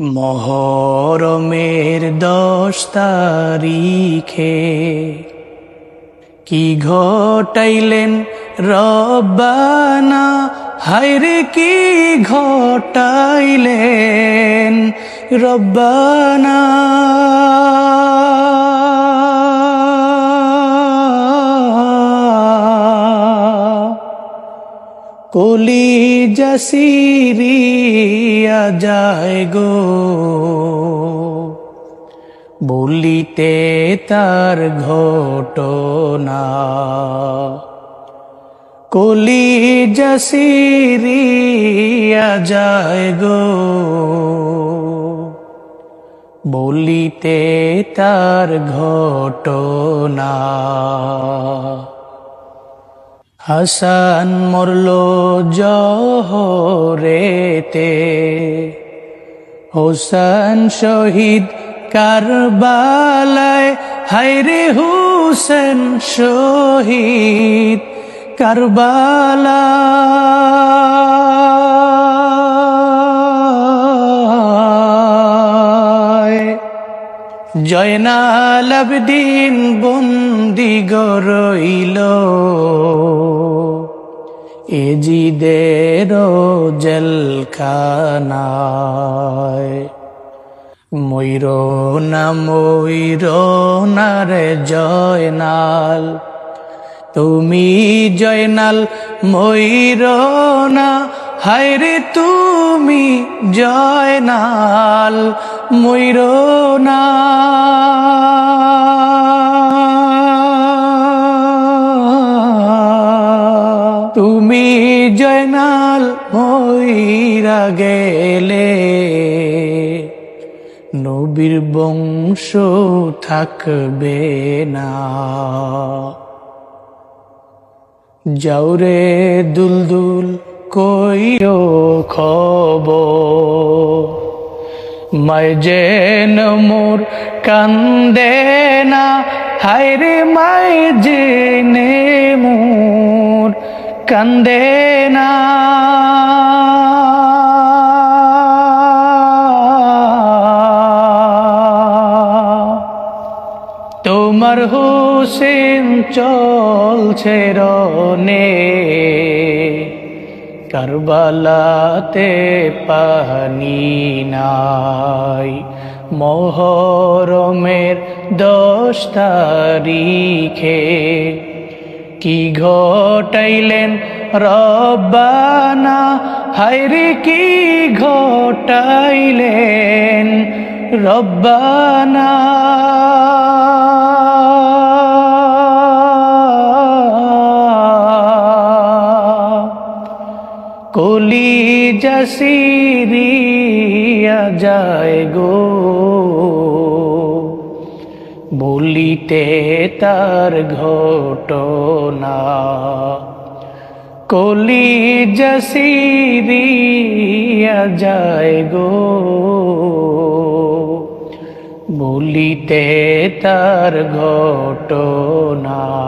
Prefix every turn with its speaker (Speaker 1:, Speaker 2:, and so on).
Speaker 1: মহরমের দশ তারিখে কি ঘটাইলেন রব্বানা? হায়রে কি ঘটাইলেন রব্বানা? কলি জাসিরিয়া যায় গো। বলিতে তার ঘটনা। কলি জাসিরিয়া যায় গো। বলিতে তার ঘটনা। হাসান মরল জহরেতে হোসেন শহীদ কারবালায় হায়রে হুসেন শহীদ কারবালা জয়নাল আবদিন বন্দি গরইল এজিদের জেলখানায়। ময়ূর না ময়ূর না জয়নাল, তুমি জয়নাল ময়ূর না হায়রে তুমি জয়নাল ময়ূর না। ময়ূরা গেলে নবীর বংশ থাকবে না। যাওরে দুলদুল, কইও খব মায় যেন মোর কান্দে না হায়রে মায় জেনে মোর কান্দে না। তোমার হুসেন চলছে রনে কারবালাতে পানি নাই। মহরমের দশ তারিখে কি ঘটাইলেন রব্বানা? হায়রে কি ঘটাইলেন রব্বানা? কলি জাসিরিয়া যায় গো। বলিতে তার ঘটনা। কলি জাসিরিয়া যায় গো। বলিতে তার ঘটনা।